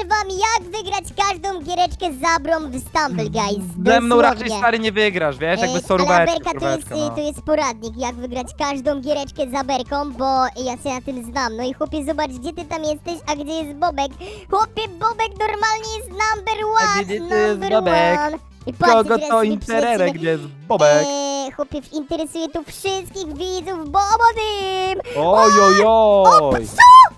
pokażę wam jak wygrać każdą giereczkę z Zabrą w Stumble Guys. Ze mną raczej Dosłownie. stary nie wygrasz, wiesz, jakby soróweczkę, Ale Aberka to jest, y, to jest poradnik, jak wygrać każdą giereczkę z Aberką, bo ja się na tym znam. No i chłopie, zobacz, gdzie ty tam jesteś, a gdzie jest Bobek. Chłopie, Bobek normalnie jest number one, gdzie ty jest number Bobek? one. I Kogo teraz to sobie interere, przylecimy. gdzie jest Bobek? Eee, chłopie, interesuje to wszystkich widzów Bobodym! Oj, oj, oj!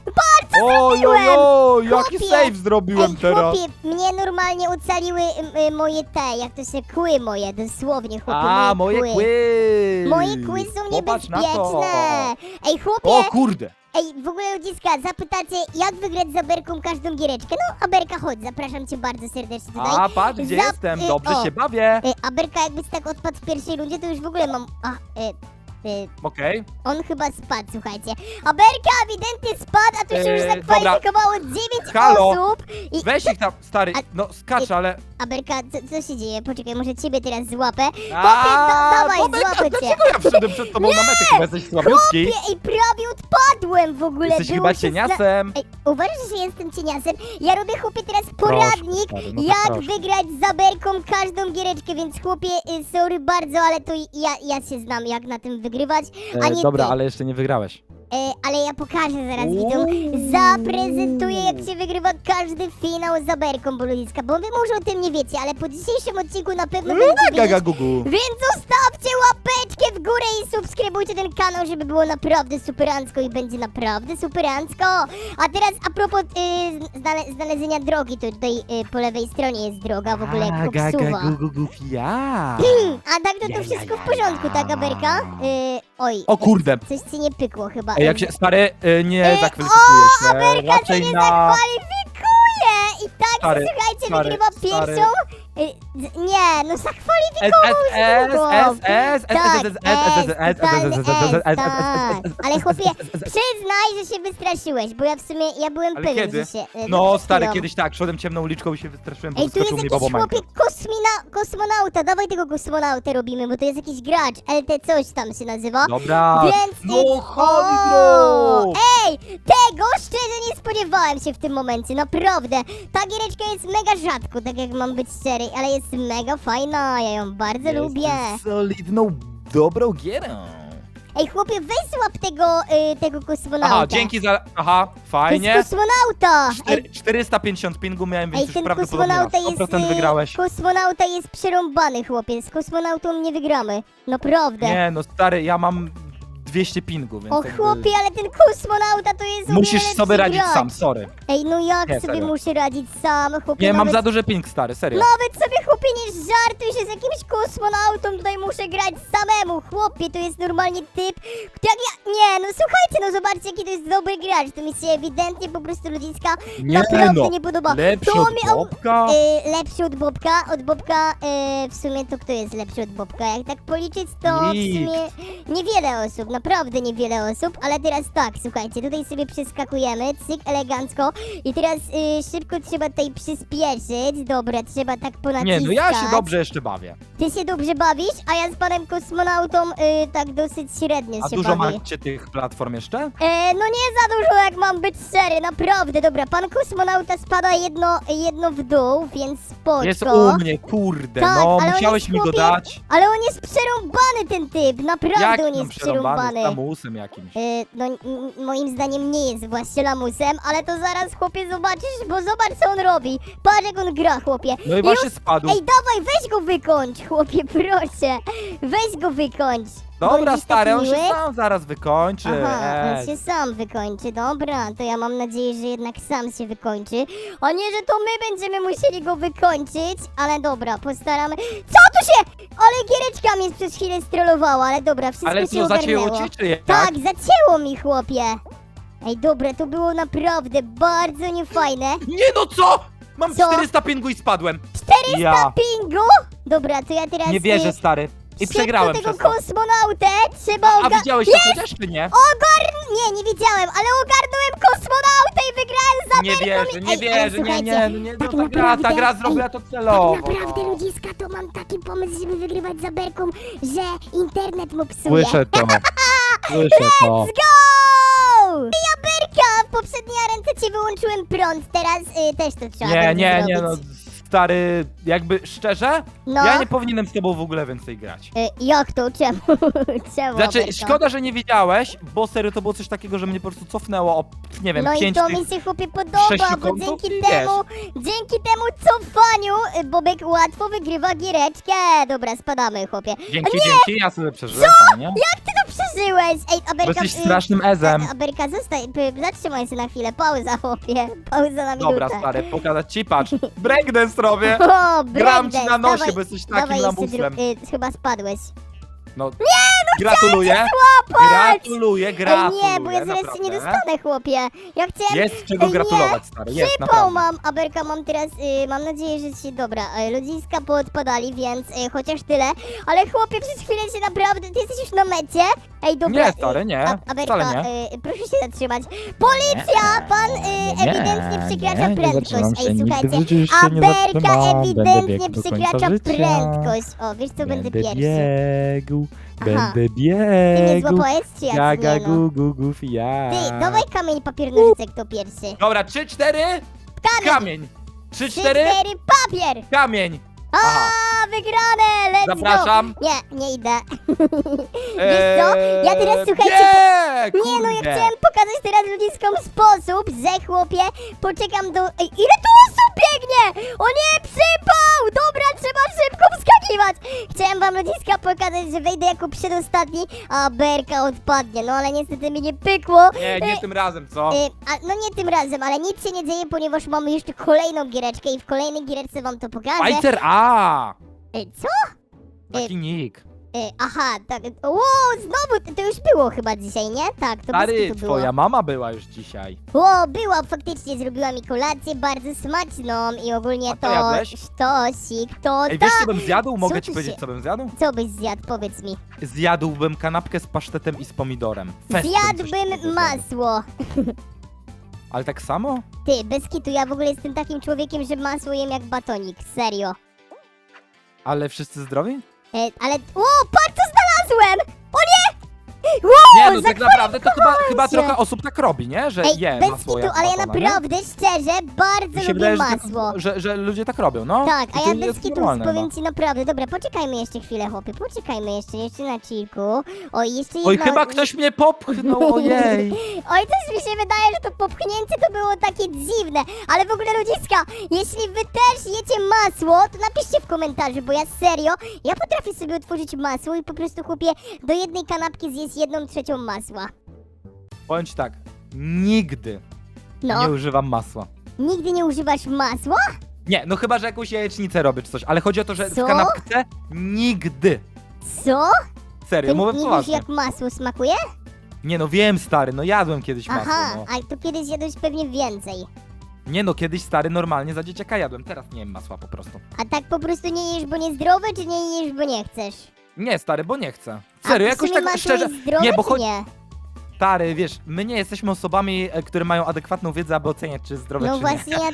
Bardzo Oj, oj, zrobiłem! oj, jaki Chłopie! save zrobiłem Ej, teraz! chłopie, mnie normalnie ocaliły y, y, moje te, jak to się, kły moje, dosłownie, chłopie, A, moje kły! Moje kły są Popatrz na to. niebezpieczne! Ej, chłopie, O kurde! Ej, w ogóle ludziska, zapytacie, jak wygrać z Aberką każdą giereczkę? No, Aberka, chodź, zapraszam cię bardzo serdecznie tutaj. A, patrz, gdzie Zap- jestem, y, dobrze o. się bawię! Y, Aberka jakbyś tak odpadł w pierwszej rundzie, to już w ogóle mam... A, y, y, Okej. on chyba spadł, słuchajcie. Aberka ewidentnie spadł, a tu się już Eee, zakwalifikowało 9 Halo. osób. I Weź ich tam, stary, A- no skacz, ale... Aberka, co, co się dzieje? Poczekaj, może ciebie teraz złapę. A, dawaj, Bobek, a złapę cię. Dlaczego ja wszedłem przed tobą na metę? Chyba jesteś słabiutki. Chłopie, ej, prawie odpadłem w ogóle. Jesteś Było chyba się cieniasem. Ej, uważasz, że jestem cieniasem? Ja robię chłopie teraz poradnik, stary, no to jak proszę. wygrać z Aberką każdą giereczkę, więc chłopie, y, sorry bardzo, ale to ja, ja się znam, jak na tym wygrywać, a nie E, dobra, ty. ale jeszcze nie wygrałeś. E, ale ja pokażę zaraz widzom, zaprezentuję się wygrywa każdy finał z Aberką, bo wy może o tym nie wiecie, ale po dzisiejszym odcinku na pewno będziecie wiedzieć, Gaga gugu. więc zostawcie łapeczkę w górę i subskrybujcie ten kanał, żeby było naprawdę superancko i będzie naprawdę superancko. A teraz a propos y, znale znalezienia drogi, to tutaj y, po lewej stronie jest droga w ogóle jak Gaga gugu gugu ja. A tak to Ja, to ja, wszystko w ja, porządku, ja. tak Aberka? Y, oj. O kurde. Coś ci nie pykło chyba. Ej, Jak się, stary, y, nie Ej, zakwalifikujesz o, się. Ameryka się Raczej nie na... zakwalifikuje! I tak, Stary, słuchajcie, stary, wygrywa stary. pierwszą... Y, nie, no S, zakwalifikował S, się S, drugą. S, S, S, Tak, S, S, S, S, S, totalny S, S, S, S, S, tak. S, S, Ale chłopie, przyznaj, że się wystraszyłeś, bo ja w sumie, ja byłem Ale pewien, kiedy? że się... y, No, stary, chwilą. kiedyś tak, szedłem ciemną uliczką i się wystraszyłem, bo Ej, tu jest wyskoczył mi jakiś Bobo chłopie Minecraft. kosmina, kosmonauta, dawaj tego kosmonautę robimy, bo to jest jakiś gracz, LT coś tam się nazywa. Dobra. Więc... No, O, Hydro! Ej, tego szczerze nie spodziewałem się w tym momencie, naprawdę. Ta giereczka jest mega rzadko, tak jak mam być szczery, ale jest mega fajna, ja ją bardzo lubię. solidną, dobrą gierą. Ej, chłopie, weź złap tego, y, tego kosmonauta. Aha, dzięki za... Aha, To fajnie. jest kosmonauta! Ej, Cztery- 450 pingu miałem, więc Ej, już ten prawdopodobnie na kosmonauta jest... 100% y, wygrałeś. Kosmonauta jest przerąbany, chłopie, z kosmonautą nie wygramy. Naprawdę. Nie, no stary, ja mam 200 pingu, więc O jakby chłopie, ale ten kosmonauta to jest Musisz sobie radzić gracz. sam, sorry. Ej, no jak Nie, sobie serio. muszę radzić sam, chłopie? Nie, mam nawet... za duży ping, stary, serio. Nawet sobie chłopie nie żartuj się z jakimś kosmonautą, tutaj muszę grać samemu, chłopie, to jest normalnie typ, jak ja, nie, no słuchajcie, no zobaczcie jaki to jest dobry gracz, to mi się ewidentnie po prostu ludziska Nie naprawdę no, nie podoba. lepszy to od mi, Bobka. y, lepszy od Bobka, od Bobka, y, w sumie to kto jest lepszy od Bobka, jak tak policzyć to w Nikt. sumie niewiele osób, naprawdę niewiele osób, ale teraz tak, słuchajcie, tutaj sobie przeskakujemy, cyk, elegancko i teraz y, szybko trzeba tutaj przyspieszyć, dobra, trzeba tak ponaciskać. Nie, no ja się dobrze jeszcze bawię. Ty się dobrze bawisz, a ja z panem kosmonautą y, tak dosyć średnio A się dużo bawię. macie tych platform jeszcze? E, no nie za dużo, jak mam być szczery, naprawdę, dobra, pan kosmonauta spada jedno, jedno w dół, więc spoczko. Jest u mnie, kurde, Tak, no, on musiałeś jest mi go chłopie- dać. Ale on jest przerąbany ten typ, naprawdę Jak on jest przerąbany przerąbany. Z lamusem jakimś. E, no n- moim zdaniem nie jest właśnie lamusem, ale to zaraz chłopie zobaczysz, bo zobacz co on robi. Patrz jak on gra, chłopie. No i właśnie spadł. Ej, dawaj, weź go wykończ, chłopie, proszę. Weź go wykończ. Dobra, Bądź stary, taki on się miły. sam zaraz wykończy. Aha, on Ej. się sam wykończy, dobra, to ja mam nadzieję, że jednak sam się wykończy, a nie, że to my będziemy musieli go wykończyć, ale dobra, postaramy. Co tu się? Ale giereczka mnie przez chwilę strollowała, ale dobra, wszystko Ale się co, zacięło ogarnęło. ci, czy jak? Tak, zacięło mi, chłopie. Ej, dobra, to było naprawdę bardzo niefajne. Nie no co? Mam Co? 400 pingu i spadłem. 400 Ja. pingu? Dobra, to ja teraz... Nie wierzę, y, stary. I przegrałem tego przez to. kosmonautę trzeba A ogarnąć. widziałeś to chociaż, czy nie? Ogarn... Nie, nie widziałem, ale ogarnąłem kosmonautę i wygrałem za Nie wierzę, i- nie Ej, ale wierzę, nie, słuchajcie, nie, no nie, tak no ta gra, ta gra zrobiła to celowo. Tak naprawdę, no. ludziska, to mam taki pomysł, żeby wygrywać za Berką, że internet mu psuje. Słyszę to. Słyszę to. Let's go! Ja Berka w poprzedniej arence ci wyłączyłem prąd, teraz y, też to trzeba Nie, będzie nie, nie, no zrobić. Stary, jakby szczerze, No. ja nie powinienem z tobą w ogóle więcej grać. Y, jak to? Czemu? Czemu, Znaczy, Aberka? szkoda, że nie wiedziałeś, bo serio to było coś takiego, że mnie po prostu cofnęło o, nie wiem, No i pięć to tych... mi się chłopie podoba, sześciu bo kątów dzięki i temu, dzięki temu cofaniu y, Bobek łatwo wygrywa giereczkę. Dobra, spadamy chłopie. Dzięki, dzięki, ja sobie przeżyłem, fajnie. Jak ty to przeżyłeś? Ej, Bo Aberka... jesteś y, strasznym ezem. Aberka, zostań, p- zatrzymaj się na chwilę, pauza chłopie, pauza na minutę. Dobra, stary, pokazać ci, patrz. Breakdance robię. O, Gram ci breakdance, na nosie, dawaj, bo jesteś dawaj takim jeszcze lamusem. dru- y, chyba spadłeś. No, gratuluję. Złapać! Gratuluję, Ej, gratuluję, nie, bo ja zaraz się nie dostanę, chłopie. Ja chciałem... Jest czego Ej, nie, gratulować, stary, jest, naprawdę. mam, Aberka, mam teraz, y, mam nadzieję, że ci, dobra, y, ludziska poodpadali, więc y, chociaż tyle, ale chłopie, przez chwilę się naprawdę, ty jesteś już na mecie? Ej, dobra. Nie, stary, nie, A, Aberka, wcale nie. y, proszę się zatrzymać. Policja, pan y, ewidentnie przekracza prędkość. Ej, słuchajcie, Aberka ewidentnie przekracza prędkość. O, wiesz co, będę pierwszy. biegł, Aha. będę Ty mnie biegł. złapałeś, czy ja Gaga, nie, no? gu, gu, gu, ja. Ty, dawaj kamień, papier, nożyce, kto pierwszy. Dobra, trzy, cztery, Kamień! kamień. Trzy, Trzy, cztery, cztery, papier! kamień. Aha. Wygrane, let's Zapraszam. go! Nie, nie idę. Wiesz co? Ja teraz, Eee, słuchajcie, Nie, Nie no, ja kurde. chciałem pokazać teraz ludziskom sposób, że chłopie, poczekam do... Ej, ile tu osób biegnie? O nie, przypał! Dobra, trzeba szybko wskakiwać! Chciałem wam ludziska pokazać, że wejdę jako przedostatni, a berka odpadnie, no ale niestety mi nie pykło. Nie, nie E, tym razem, co? e, a, no nie tym razem, ale nic się nie dzieje, ponieważ mamy jeszcze kolejną giereczkę i w kolejnej giereczce wam to pokażę. Fajcer A! E, co? Taki nick. E, aha, tak. O, znowu, to już było chyba dzisiaj, nie? Tak, to bez Stary, kitu było. twoja mama była już dzisiaj. O, była, faktycznie zrobiła mi kolację bardzo smaczną i ogólnie A co to jadłeś? sztosik, to Ej, wiesz co bym zjadł? Mogę ci ty powiedzieć, się- co bym zjadł? Co byś zjadł, powiedz mi. Zjadłbym kanapkę z pasztetem i z pomidorem. Fest bym coś takiego Zjadłbym zjadł. masło. Ale tak samo? Ty, bez kitu, ja w ogóle jestem takim człowiekiem, że masło jem jak batonik, serio. Ale wszyscy zdrowi? E, ale... O, patrz, co znalazłem! Wow, Nie, no tak naprawdę to chyba, chyba się. trochę osób tak robi, nie? Że Ej, je bez masło kitu, jak ale ja batona, nie? naprawdę, szczerze, bardzo Mi lubię wydaje, że, masło. tak, że, że ludzie tak robią, no. Tak, I a to ja jest bez kitu normalne, powiem no. ci naprawdę. Dobra, poczekajmy jeszcze chwilę, chłopie, poczekajmy jeszcze, jeszcze na chillku. Oj, jeszcze Oj, jedna... chyba ktoś mnie popchnął, ojej. Oj, coś mi się wydaje, że to popchnięcie to było takie dziwne. Ale w ogóle ludziska, jeśli wy też jecie masło, to napiszcie w komentarzu, bo ja serio, ja potrafię sobie otworzyć masło i po prostu chłopie do jednej kanapki zjeść jedną trzecią masła. Powiem ci tak, nigdy No, nie używam masła. nigdy nie używasz masła? Nie, no chyba, że jakąś jajecznicę robię czy coś, ale chodzi o to, że Co? w kanapce nigdy. Co? Serio, Ty mówię nie wiesz poważnie. jak masło smakuje? Nie no, wiem stary, no jadłem kiedyś masło, Aha, no. ale to kiedyś jadłeś pewnie więcej. Nie no, kiedyś stary normalnie za dzieciaka jadłem, teraz nie jem masła po prostu. A tak po prostu nie jesz, bo niezdrowe, czy nie jesz, bo nie chcesz? Nie stary, bo nie chcę. Serio, jakoś tak szczerze, nie, bo nie? stary, wiesz, my nie jesteśmy osobami, e, które mają adekwatną wiedzę, aby oceniać, czy zdrowe, No czy właśnie nie. ja...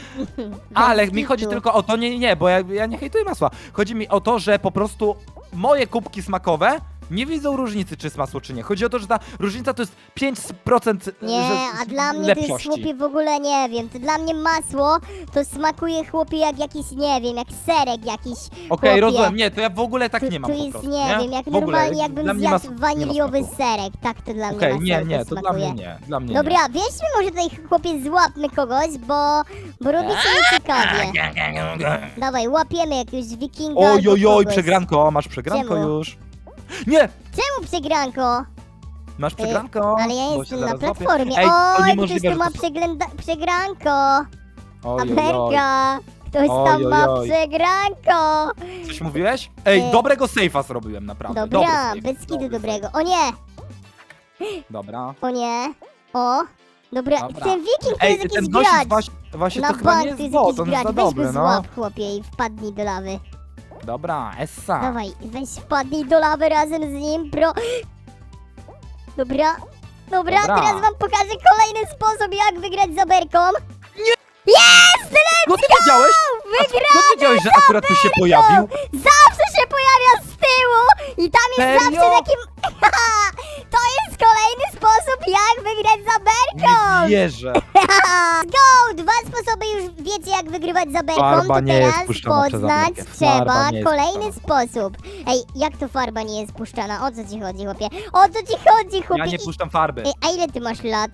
Ale Bez mi chodzi tylko o to, nie, nie, nie, bo ja, ja nie hejtuję masła. Chodzi mi o to, że po prostu moje kubki smakowe nie widzą różnicy, czy jest masło, czy nie. Chodzi o to, że ta różnica to jest 5% Nie, że, a dla mnie to jest lepszości. chłopie w ogóle nie wiem. To dla mnie masło to smakuje chłopie jak jakiś, nie wiem, jak serek jakiś. Okej, chłopie. rozumiem, nie, to ja w ogóle tak nie mam to po jest, prostu, nie, wiem, jak W ogóle, normalnie dla jakbym mnie zjadł masło nie ma waniliowy smaku. serek. Tak to dla mnie Okej, nie, nie, to dla smakuje. mnie nie, dla mnie nie. Dobra, wieźmy może tutaj chłopie złapmy kogoś, bo, bo robi się nieciekawie. Dawaj, łapiemy jakiegoś wikinga Oj, albo oj, oj, kogoś. przegranko, masz przegranko Czemu? już. Nie, Czemu przegranko? masz Ej, przegranko. Ale ja bo się jestem na zaraz złapię. platformie. Ej, to Oj, ktoś niemożliwe, tu że ma to są- przegląda... przegranko. Oj, oj, oj. Amerka! Ktoś tam ma przegranko! Coś mówiłeś? Ej, Ej. dobrego sejfa zrobiłem, naprawdę. Dobry Dobra, bez kitu dobry dobrego. O nie! Dobra. O nie! O! Dobra, Dobra. ten wiking to Ej, jest ten jakiś gość gracz! właśnie, właśnie Na to chyba bank nie to jest jest bot, jakiś on jest gracz, za weź dobry, go no. złap chłopie i wpadnij do lawy. Dobra, Essa. Dawaj, weź wpadnij do lawy razem z nim, pro... Dobra, dobra, Dobra. teraz wam pokażę kolejny sposób jak wygrać z Aberką. No ty wiedziałeś? A Wygrałem skąd wiedziałeś, że akurat tu się pojawił? Zawsze się pojawia z tyłu i tam jest Serio? zawsze taki... to jest kolejny sposób, jak wygrać za berką! Nie wierzę. Go! Dwa sposoby już wiecie, jak wygrywać za berką, Farba to nie jest teraz puszczana przez poznać Amerykę. trzeba Farba nie jest kolejny sposób. Ej, jak to farba nie jest puszczana? O co ci chodzi, chłopie? O co ci chodzi, chłopie? Ja nie I- puszczam farby. Ej, a ile ty masz lat?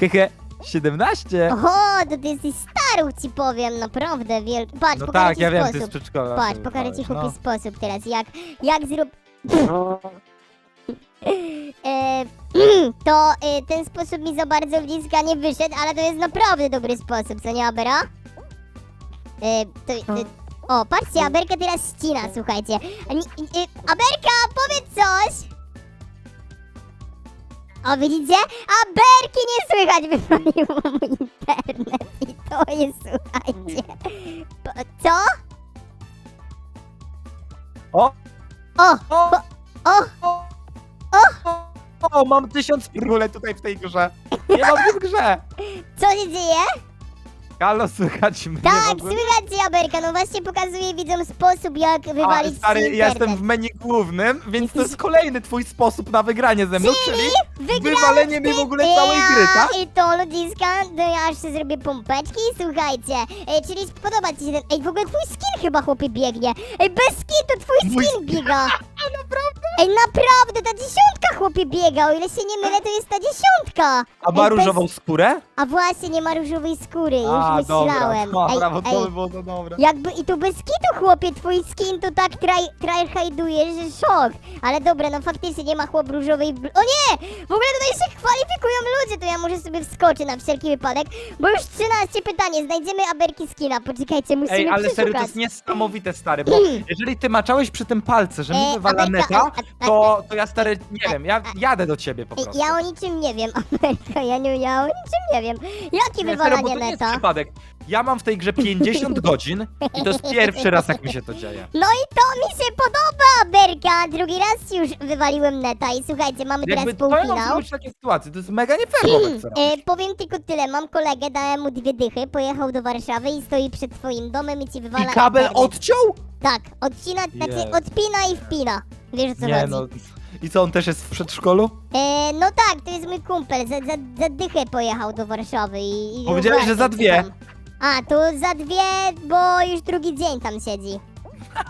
Hehe, 17? Oho, to ty jesteś staruch, ci powiem, naprawdę wielki. Patrz, No pokażę tak, ci ja wiem, ty z sposób. przedszkola. Patrz, pokażę ci wybrałeś, chłopie sposób teraz, jak, jak zrób... no. E, to e, ten sposób mi za bardzo bliska nie wyszedł, ale to jest naprawdę dobry sposób, co nie, Abera? E, to, e, o, patrzcie, Aberka teraz ścina, słuchajcie. Ni- e, Aberka, powiedz coś! O, widzicie? Aberki nie słychać, wypaliło mu internet i to jest, słuchajcie. Po- Co? O! O, O! o, O! O! Mam tysiąc rule tutaj w tej grze. Nie mam w grze. co się dzieje? Halo, słychać mnie Tak, ogóle? słychać no właśnie pokazuję widzom sposób, jak A, wywalić stary, ci ja jestem w menu głównym, więc to jest kolejny twój sposób na wygranie ze mną, czyli wywalenie mnie w ogóle całej gry, tak? I to ludziska, to ja aż sobie zrobię pompeczki, słuchajcie. Ej, czyli spodoba ci się ten... Ej, w ogóle twój skin chyba, chłopie, biegnie. Ej, bez skitu twój Mój skin biega. naprawdę? Ej, naprawdę, ta dziesiątka, chłopie, biega. O ile się nie mylę, to jest ta dziesiątka. A ma Ej, bez- różową skórę? A właśnie, nie ma różowej skóry, już A, myślałem. dobra, dobra, bo to by było to. Jakby i tu bez kitu, chłopie, twój skin to tak traj, tryharduje, że szok. Ale dobra, no faktycznie nie ma chłop różowej bl- O nie! W ogóle tutaj się kwalifikują ludzie, to ja może sobie wskoczę na wszelki wypadek, bo już 13 pytanie, znajdziemy aberki skina, poczekajcie, musimy Ej, ale serio, to przeszukać. jest niesamowite, stary, bo jeżeli ty maczałeś przy tym palce, że mi Ej, wywala Amerka, neta, a- a- to, to ja, stary, nie wiem, ja jadę do ciebie po Ej, prostu. ja o niczym nie wiem, Amerka, ja, nie, ja o niczym nie wiem. Jakie Nie, serio, bo wywalanie to nie jest neta? przypadek. Ja mam w tej grze 50 godzin i to jest pierwszy raz, jak mi się to dzieje. No i to mi się podoba, Berka! Drugi raz już wywaliłem neta i słuchajcie, mamy Jakby teraz to ja mam półfinał. zrobić takie sytuacje, to jest mega nie fair wobec E, powiem tylko tyle, mam kolegę, dałem mu dwie dychy, pojechał do Warszawy i stoi przed twoim domem i ci wywala I kabel internet. odciął? Tak, odcina, znaczy Jezu. odpina i wpina. Wiesz o co Nie chodzi? no. I co, on też jest w przedszkolu? E, no tak, to jest mój kumpel, za, za, za dychę pojechał do Warszawy i... i Powiedziałeś, że za dwie. tam. A, to za dwie, bo już drugi dzień tam siedzi.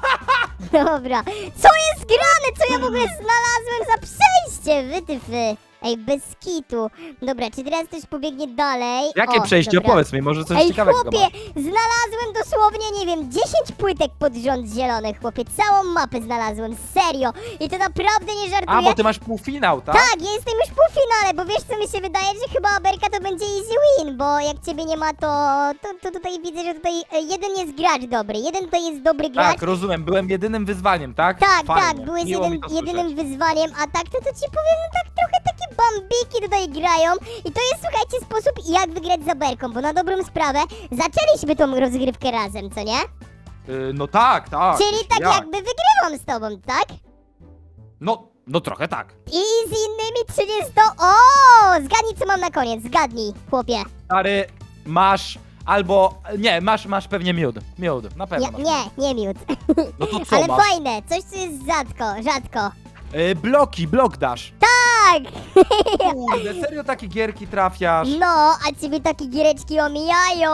Dobra. Co jest grane? Co ja w ogóle znalazłem za przejście? Wytyfy. Ej, bez kitu. Dobra, czy teraz też pobiegnie dalej? Jakie O, przejście? dobra. Opowiedz mi, może coś Ej, ciekawego chłopie, masz. znalazłem dosłownie, nie wiem, 10 płytek pod rząd zielonych, chłopie. Całą mapę znalazłem, serio. I to naprawdę nie żartuję. A, bo ty masz półfinał, tak? Tak, ja jestem już w półfinale, bo wiesz co mi się wydaje, że chyba Aberka to będzie easy win, bo jak ciebie nie ma, to, to, to tutaj widzę, że tutaj e, jeden jest gracz dobry, jeden tutaj jest dobry gracz. Tak, rozumiem, byłem jedynym wyzwaniem, tak? Tak, Fajnie, tak, byłeś miło mi jeden, to jedynym wyzwaniem, a tak to, to ci powiem, no tak trochę takie bambiki tutaj grają i to jest, słuchajcie, sposób jak wygrać za Berką, bo na dobrą sprawę zaczęliśmy tą rozgrywkę razem, co nie? Y, no tak, tak. Czyli tak jak? jakby wygrywam z tobą, tak? No, no trochę tak. I z innymi 30... O! Zgadnij, co mam na koniec, zgadnij, chłopie. Stary, masz albo... Nie, masz, masz pewnie miód. Miód, na pewno Nie, masz nie, nie miód. No to co Ale masz? fajne, coś co jest rzadko, rzadko. Y, bloki, blok dasz. Tak! Kurde, serio takie gierki trafiasz? No, a ciebie takie giereczki omijają,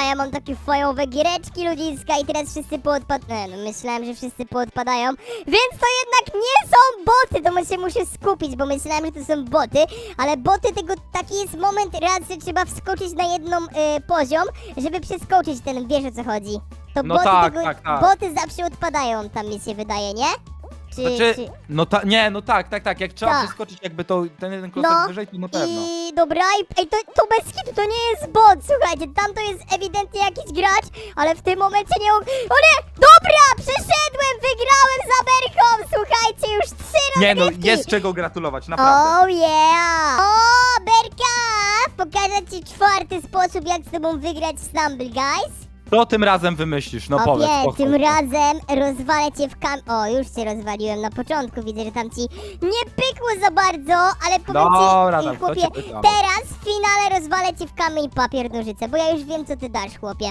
a ja mam takie fajowe giereczki ludziska i teraz wszyscy poodpadają. No, myślałem, że wszyscy poodpadają, więc to jednak nie są boty, to się muszę skupić, bo myślałem, że to są boty, ale boty tego, taki jest moment raz, że trzeba wskoczyć na jedną y, poziom, żeby przeskoczyć ten, wiesz o co chodzi. To No boty tak, tego, tak, tak. boty zawsze odpadają, tam mi się wydaje, nie? Czy, Znaczy, czy... no ta, nie, no tak, tak, tak, jak trzeba Tak. przeskoczyć jakby to, ten jeden klocek No, wyżej, to na pewno. I dobra, i, to, to bez kitu, to nie jest bot, słuchajcie, tam to jest ewidentnie jakiś gracz, ale w tym momencie nie... O nie, dobra, przeszedłem, wygrałem za Berką, słuchajcie, już trzy Nie no, rozgrywki. jest czego gratulować, naprawdę. Oh yeah! O, Berka! Pokażę ci czwarty sposób, jak z tobą wygrać w Stumble, guys. Co tym razem wymyślisz? No powiedz, Okej, pochwal tym się. razem rozwalę cię w kam... O, już cię rozwaliłem na początku, widzę, że tam ci nie pykło za bardzo, ale powiem Dobra, ci, tam, chłopie, to cię pytam. teraz w finale rozwalę cię w kamień papier nożyce, bo ja już wiem, co ty dasz, chłopie.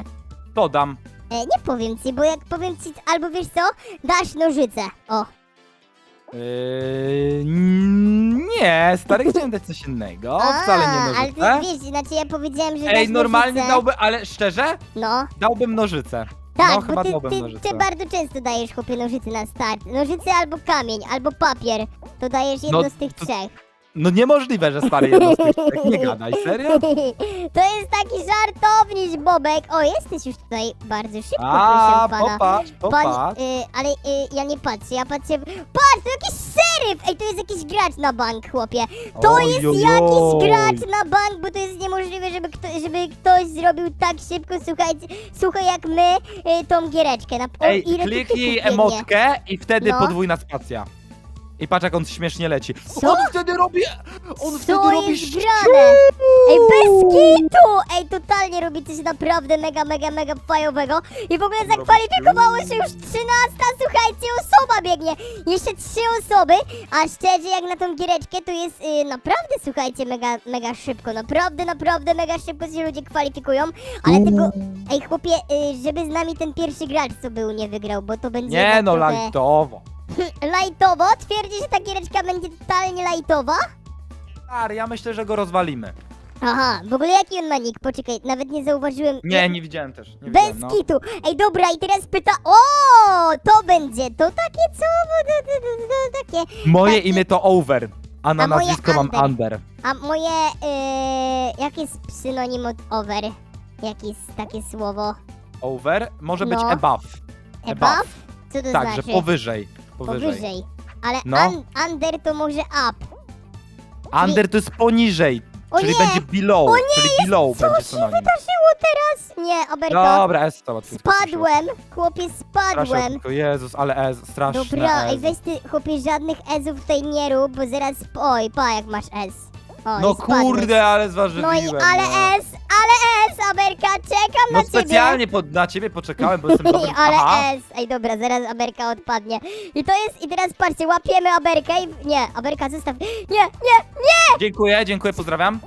To dam. E, nie powiem ci, bo jak powiem ci, albo wiesz co, dasz nożyce. O, Yy, nie, stary, chciałem dać coś innego. Wcale nie ale nożyce. ty wiesz, znaczy ja powiedziałem, że Ej, dasz normalnie nożyce. dałbym, ale szczerze? No, Dałbym nożyce. tak, no, bo chyba ty, dałbym ty, nożyce. ty bardzo często dajesz chłopie nożyce na start. Nożyce albo kamień, albo papier. To dajesz jedno No, z tych to- trzech. No niemożliwe, że stary jedno z tych trzech. Nie gadaj, serio? To jest taki żartowniś, Bobek. O, jesteś już tutaj bardzo szybko, A, proszę pana. popatrz, Pan, popatrz. y, ale y, ja nie patrzę, ja patrzę. Patrz, to jakiś szeryf! Ej, to jest jakiś gracz na bank, chłopie. To Oj, jest oj, jakiś oj. gracz na bank, bo to jest niemożliwe, żeby, kto, żeby ktoś zrobił tak szybko, słuchajcie, słuchaj jak my y, tą giereczkę. Na, o, Ej, ile tu kliknij biegnie. emotkę i wtedy No. podwójna spacja. I patrz jak on śmiesznie leci. Co? On wtedy robi... On wtedy robi... Ej, bez kitu! Ej, totalnie robi coś naprawdę mega, mega, mega fajowego. I w ogóle zakwalifikowało się już 13, słuchajcie, osoba biegnie. Jeszcze trzy osoby, a szczerze jak na tą giereczkę to jest y, naprawdę, słuchajcie, mega, mega szybko. Naprawdę, naprawdę mega szybko się ludzie kwalifikują. Ale tego, ej chłopie, y, żeby z nami ten pierwszy gracz co był nie wygrał, bo to będzie Nie no, trochę lajtowo. lajtowo. Twierdzi, że ta giereczka będzie totalnie lajtowa? Stary, ja myślę, że go rozwalimy. Aha, w ogóle jaki on ma nick? Poczekaj, nawet nie zauważyłem. Nie, nie widziałem też. Nie Bez widziałem, no. kitu. Ej, dobra, i teraz pyta. O, to będzie. To takie co? To, takie. Moje imię to Over, a na A moje nazwisko mam Under. A moje. Yy, jakie jest synonim od over? Jakie jest takie słowo? Over może być No. above. Above? Co to Tak, znaczy? że powyżej. Powyżej. Powyżej. Ale No. un, under to może up. Under to jest poniżej, O czyli nie! będzie below, O czyli below Co będzie się synonim. wydarzyło teraz? Nie, Aberka. Dobra, S to łatwiutko poszło. Spadłem, chłopie, Strasznie spadłem. tylko, Jezus, ale S, straszne Dobra, S. ej weź ty chłopie żadnych Ezów tutaj nie rób, bo zaraz. Oj, pa jak masz S. O, No i spadłeś. kurde, ale zważyliłem. No i ale no. S, ale S, Aberka, czekam No na ciebie. specjalnie pod, na ciebie poczekałem, bo jestem dobrym... ale Aha. S. Ej, dobra, zaraz Aberka odpadnie. I to jest, i teraz patrzcie, łapiemy Aberkę i... Nie, Aberka, zostaw. Nie, nie, nie! Dziękuję, dziękuję, pozdrawiam.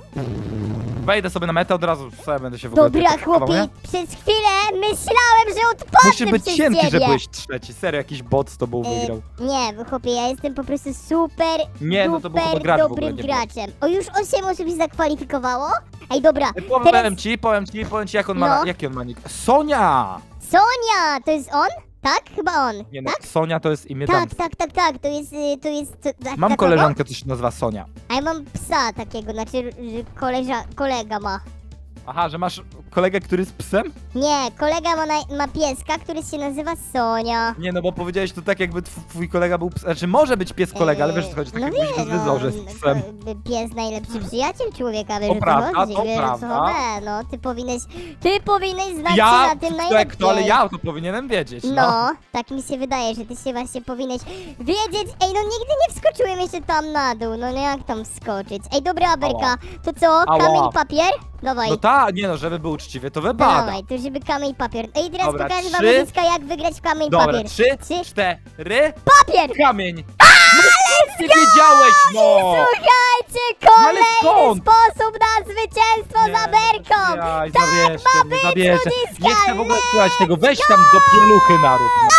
Wejdę sobie na metę, od razu sobie będę się w ogóle Dobra, pakował, chłopie, nie? przez chwilę myślałem, że odpadnę Musi być przez cienki, ciebie. że byłeś trzeci. Serio, jakiś bot z tobą E, wygrał. Nie, bo chłopie, ja jestem po prostu super, Nie, no to był chyba super gracz w ogóle, dobrym nie graczem. O, już 8 osób się zakwalifikowało? Ej, dobra, Powiem teraz ci, powiem ci, powiem ci, jak on ma, No. jaki on ma nick. Sonia! Sonia, to jest on? Tak? Chyba on. Nie no, Sonia to jest imię Tak, damskie. tak, tak, tak, to jest, y, to jest... To, tak, Mam tak, koleżankę, co się nazywa Sonia. A ja mam psa takiego, znaczy że koleża, kolega ma. Aha, że masz kolegę, który jest psem? Nie, kolega ma, na, ma pieska, który się nazywa Sonia. Nie, no bo powiedziałeś to tak, jakby tw- twój kolega był psem. Znaczy, może być pies kolega, ale wiesz, co chodzi, tak no jakbyś wie, go zwyzał, że jest no, psem. ko- Pies najlepszy przyjaciel człowieka, wiesz To o co prawda, chodzi, to wiesz o co prawda. chodzi. No, ty powinieneś, ty powinieneś znać się Ja, na tym kto najlepiej. jak to, ale ja to powinienem wiedzieć, no. No, tak mi się wydaje, że ty się właśnie powinieneś wiedzieć. Ej, no nigdy nie wskoczyłem jeszcze tam na dół, no nie jak tam wskoczyć. Ej, dobra, Aberka, to co, Ała. kamień, papier? Dawaj. No nie no, żeby był uczciwie, to No wypada. Dawaj, to żeby kamień, papier. Ej, teraz Dobra, pokażę wam trzy. ludziska, jak wygrać w kamień, Dobra, papier. trzy, Trzy. cztery, Papier! kamień. No ty wiedziałeś, no! Słuchajcie, ale kolejny skąd? sposób na zwycięstwo Nie, za Berką! Jaj, Tak ma być, ludziska, Nie chcę w ogóle słuchać tego, weź tam do pieluchy naród. no.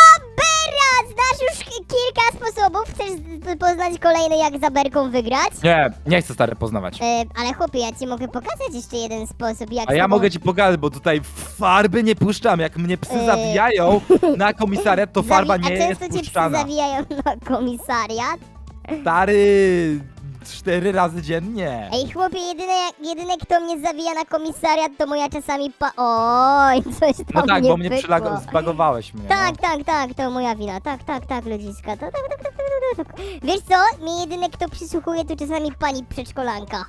Sposobów, chcesz poznać kolejny, jak za Berką wygrać? Nie, nie chcę stary poznawać. E, ale chłopie, ja ci mogę pokazać jeszcze jeden sposób, jak A ja tobą- mogę ci pokazać, bo tutaj farby nie puszczam. Jak mnie psy Yy. zawijają na komisariat, to farba Zawi- nie A jest często cię psy puszczana. zawijają na komisariat? Stary, cztery razy dziennie. Ej, chłopie, jedyne, jedyny kto mnie zawija na komisariat, to moja czasami pa... Oj, coś tam No tak, nie bo mnie pykło. przylag- zbagowałeś mnie. Tak, no. tak, tak, to moja wina. Tak, tak, tak, ludziska. Tak, tak, tak, tak, tak, tak. Wiesz co? Mnie jedyny kto przysłuchuje, to czasami pani przedszkolanka.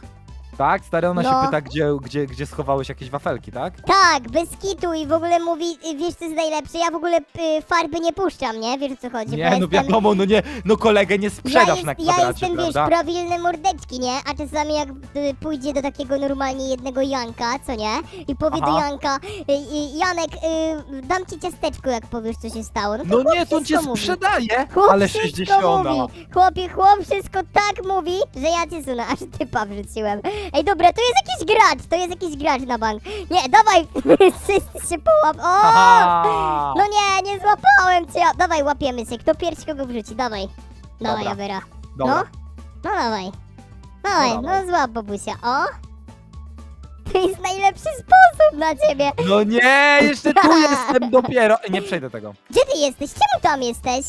Tak, stary, ona No. się pyta, gdzie, gdzie, gdzie schowałeś jakieś wafelki, tak? Tak, bez kitu i w ogóle mówi, y, wiesz co jest najlepsze? Ja w ogóle y, farby nie puszczam, nie? Wiesz o co chodzi? Nie, no jestem... wiadomo, no nie, no kolegę nie Ja, sprzedasz jest, na ja kwadracie, jestem, wiesz, prawda? prawilne mordeczki, nie? A czasami jak y, pójdzie do takiego normalnie jednego Janka, co nie? I powie Aha. do Janka, y, y, Janek, y, dam ci ciasteczko, jak powiesz, co się stało. No, to No chłop nie, to on cię wszystko mówi. sprzedaje, Chłop ale wszystko 60. mówi. Chłopie, chłop wszystko tak mówi, że ja cię sunę, aż typa wrzuciłem. Ej, dobra, to jest jakiś gracz, to jest jakiś gracz na bank. Nie, dawaj, wszyscy się połap. O! No nie, nie złapałem cię. Dawaj, łapiemy się. Kto pierwszy kogo wrzuci? Dawaj. Dawaj, Dobra. Abera. Dobra. No, no dawaj. Dawaj, No no, dawaj. złap babusia. O! To jest najlepszy sposób na ciebie. No nie, jeszcze tu jestem dopiero. Nie przejdę tego. Gdzie ty jesteś? Czemu tam jesteś?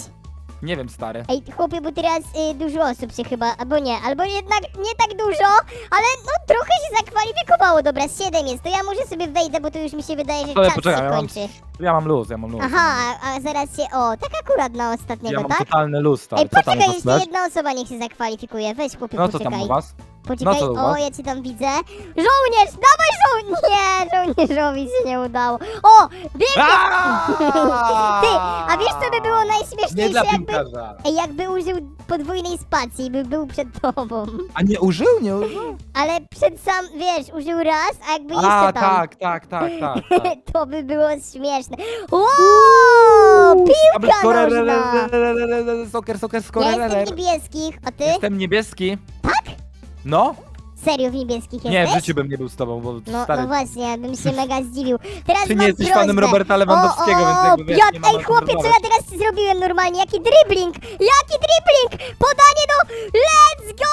Nie wiem, stary. Ej, chłopie, bo teraz y, dużo osób się chyba, albo nie, albo jednak nie tak dużo, ale no trochę się zakwalifikowało. Dobra, 7 jest, to ja może sobie wejdę, bo to już mi się wydaje, że Ale czas poczekaj, się ja mam- kończy. Ja mam luz, ja mam luz. Aha, a, a zaraz się, o, tak akurat na ostatniego, Ja mam tak? totalny luz, stary. Ej, Co tam poczekaj, u was jeszcze słychać? jedna osoba niech się zakwalifikuje. Weź chłopie, No co poczekaj. tam u was? Poczekaj, No o, ja cię tam widzę. Żołnierz, dawaj żołnierz! Nie, żołnierzowi się nie udało. O, biegnie! Ty, a wiesz co by było Nie najśmieszniejsze, dla jakby... piłkarza. Ej, jakby użył podwójnej spacji, by był przed tobą. A nie użył? Nie użył? Ale przed sam, wiesz, użył raz, a jakby jeszcze A, tam. tak, tak, tak, tak. tak. to by było śmieszne. Wow, piłka nożna. Soker, soker, Ja skore, jestem niebieskich, a ty? Jestem niebieski. No? Serio w niebieskich Nie, w jesteś? życiu bym nie był z tobą, bo No, stary... no właśnie, ja bym się mega zdziwił. Teraz Ty nie jesteś prośbę. fanem Roberta Lewandowskiego, o, o, więc jakby wiesz, nie ma Ej, na chłopie, co ja teraz zrobiłem normalnie? Jaki dribbling! Jaki dribbling! Podanie do... Let's go!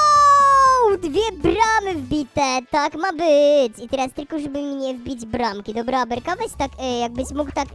Dwie bramy wbite, tak ma być. I teraz tylko, żeby mi nie wbić bramki. Dobra, Berka, weź tak, e, jakbyś mógł tak e,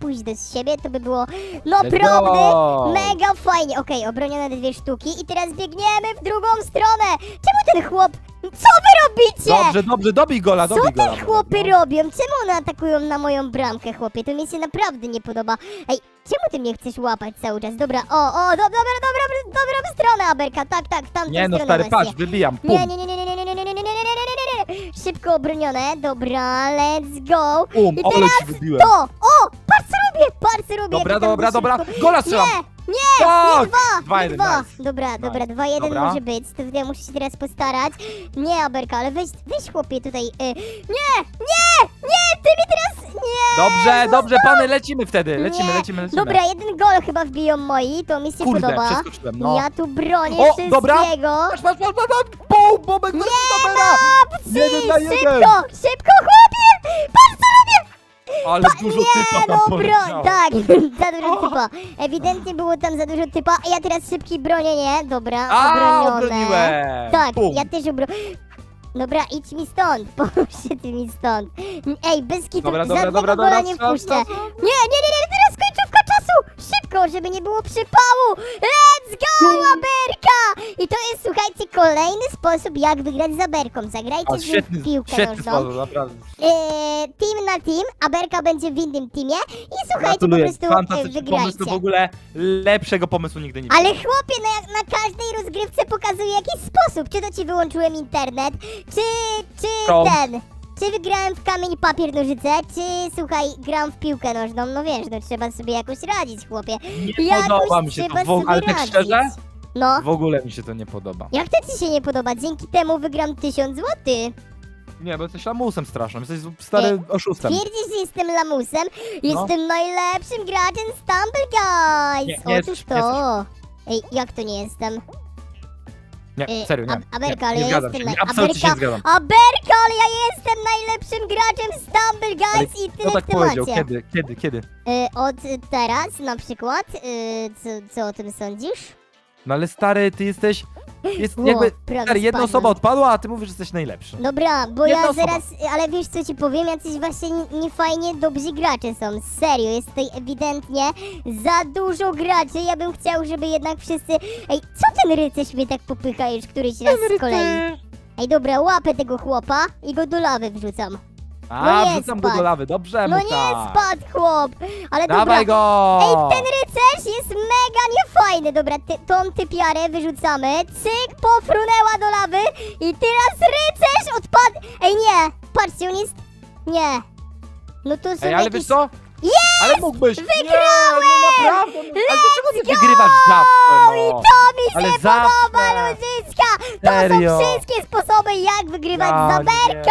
pójść do siebie, to by było naprawdę go! mega fajnie. Okej, obronione dwie sztuki i teraz biegniemy w drugą stronę. Czemu chłop... Co wy robicie? Dobrze, dobrze, dobij gola, Co dobij gola. te chłopy no. robią? Czemu one atakują na moją bramkę, chłopie? To mi się naprawdę nie podoba. Ej, czemu ty mnie chcesz łapać cały czas? Dobra, o, o, do, dobra, dobra, dobrą stronę, Aberka, tak, tak, w tamtą Nie no, stronę stary, właśnie. patrz, wybijam, pum, Nie, nie, nie, nie, nie, nie, nie, nie, nie, nie, nie, nie, nie, nie, nie. Szybko obronione, dobra, let's go. pum, I ale teraz ci wybiłem. to, o, patrz co robię, patrz co robię. Dobra, jak tam dobra, dobra, szybko- gola strzelam. Nie, nie, Tak! nie dwa, Dwa, jeden, dwa. nice. Dobra, dobra, Nice. dwa, jeden Dobra. może być, to ja muszę się teraz postarać. Nie, Aberka, ale weź, weź chłopie tutaj, y, nie, nie, nie, ty mi teraz, nie. Dobrze, dobrze, pany, lecimy wtedy, lecimy, Nie. lecimy, lecimy. Dobra, jeden gol chyba wbiją moi, to mi się Kurde, podoba. przeskoczyłem, no. Ja tu bronię O, wszystkiego. dobra. Patrz, patrz, patrz, patrz, patrz, pum, bombek, Nie Dobra, Jeden na jeden. szybko, ale dużo typa Nie, tam no bro, poleciało. tak, za dużo typa. Ewidentnie było tam za dużo typa. Ja teraz szybki bronię, nie? Dobra, A, obronione. obroniłem. Tak, ja też obro... Dobra, idź mi stąd, pomóżcie ty mi stąd. Ej, bez kitu, Dobra, dobra, żadnego dobra, gola dobra, nie wpuszczę. Nie, nie, nie, nie, teraz końcówka czasu! Szybko, żeby nie było przypału! Let's go, Aberka! I to jest, słuchajcie, kolejny sposób, jak wygrać z Aberką. Zagrajcie A, z nim świetny, w piłkę świetny nożną. sposób, naprawdę. Eee, team na team, Aberka będzie w innym teamie i słuchajcie, Gratuluję, po prostu e, fantastyczny pomysł, wygrajcie. w ogóle lepszego pomysłu nigdy nie Ale chłopie, no jak na każdej rozgrywce pokazuje jakiś sposób. Czy to ci wyłączyłem internet, czy, czy ten... Czy wygrałem w kamień, papier, nożyce, czy słuchaj, gram w piłkę nożną? No wiesz, no trzeba sobie jakoś radzić, chłopie. Nie Jakoś podoba mi się trzeba to w ogóle, ale sobie tak radzić. szczerze, No, w ogóle mi się to nie podoba. jak to ci się nie podoba? Dzięki temu wygram 1000 złotych. Nie, bo jesteś lamusem strasznym, jesteś stary oszustem. Twierdzisz, że jestem lamusem? No. Jestem najlepszym graczem Stumble Guys! Nie, nie Otóż jesteś, to! Ej, jak to nie jestem? Nie, Y, serio, nie. Ab- Aberka, ale nie, ja nie zgadzam jestem się, nie, absolutnie się nie Aberka- zgadzam. Aberka, ale ja jestem najlepszym graczem Stumble Guys i Kto tyle tak w powiedział? temacie. Kiedy, kiedy, kiedy? Y, od teraz na przykład, y, co, co o tym sądzisz? No ale stary, ty jesteś... Jest Ło, jakby... prawie Stary, jedna spadłem. osoba odpadła, a ty mówisz, że jesteś najlepszy. Dobra, bo Jedna ja osoba. zaraz, ale wiesz co ci powiem, jacyś właśnie ni- niefajnie dobrzy gracze są, serio, jest tutaj ewidentnie za dużo graczy, ja bym chciał, żeby jednak wszyscy... Ej, co ten rycerz mnie tak popycha już któryś raz z kolei? Ej, dobra, łapę tego chłopa i go do lawy wrzucam. A, No nie wrzucam go spadł. do lawy, dobrze No mu nie tak. spadł chłop, ale dobra, Dawaj go! Ej, ten rycerz jest mega niefajny. Dobra, ty, tą typiarę wyrzucamy. Cyk, pofrunęła do lawy. I teraz rycerz odpadł. Ej, nie. Patrzcie, on jest... Nie. No to są Ej, ale jakieś... wiesz co? Jest! Ale mógłbyś! Wygrałem! Nie, no naprawdę! Ale dlaczego ty wygrywasz zawsze, O, i no? to mi się zawsze! podoba, ludziska! To Serio? są wszystkie sposoby, jak wygrywać Ja z nie!